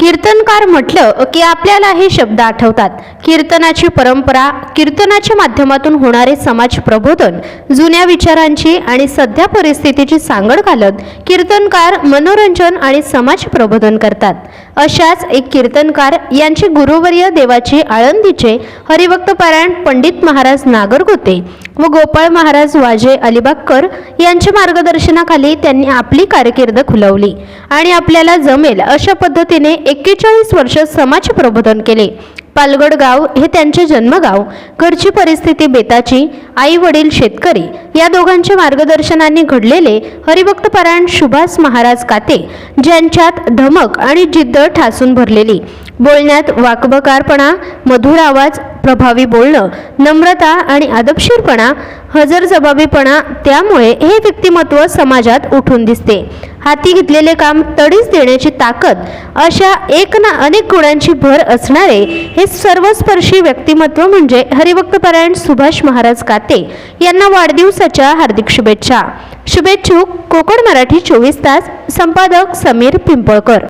कीर्तनकार म्हटलं की आपल्याला हे शब्द आठवतात. कीर्तनाची परंपरा कीर्तनाच्या माध्यमातून होणारे समाज प्रबोधन जुन्या विचारांची आणि सध्या परिस्थितीची सांगड घालत कीर्तनकार मनोरंजन आणि समाज प्रबोधन करतात. अशाच एक कीर्तनकार यांचे गुरुवर्य देवाची आळंदीचे हरिभक्तपारायण पंडित महाराज नागरगोते व गोपाळ महाराज वाजे अलिबागकर यांच्या मार्गदर्शनाखाली त्यांनी आपली कारकीर्द खुलवली आणि आपल्याला जमेल अशा पद्धतीने एक्केचाळीस वर्ष समाज प्रबोधन केले. पालगड गाव हे त्यांचे जन्मगाव. घरची परिस्थिती बेताची आई वडील शेतकरी या दोघांच्या मार्गदर्शनाने घडलेले हरिभक्त पारायण सुभाष महाराज काते ज्यांच्यात धमक आणि जिद्द ठासून भरलेली. बोलण्यात वाकबकारपणा मधुर आवाज प्रभावी बोलणं नम्रता आणि आदबशीरपणा हजरजबाबीपणा त्यामुळे हे व्यक्तिमत्व समाजात उठून दिसते. हाती घेतलेले काम तडीच देण्याची ताकद अशा एक ना अनेक गुणांची भर असणारे हे सर्वस्पर्शी व्यक्तिमत्व म्हणजे हरिभक्तपरायण सुभाष महाराज काते यांना वाढदिवसाच्या हार्दिक शुभेच्छा. शुभेच्छुक कोकण मराठी चोवीस तास संपादक समीर पिंपळकर.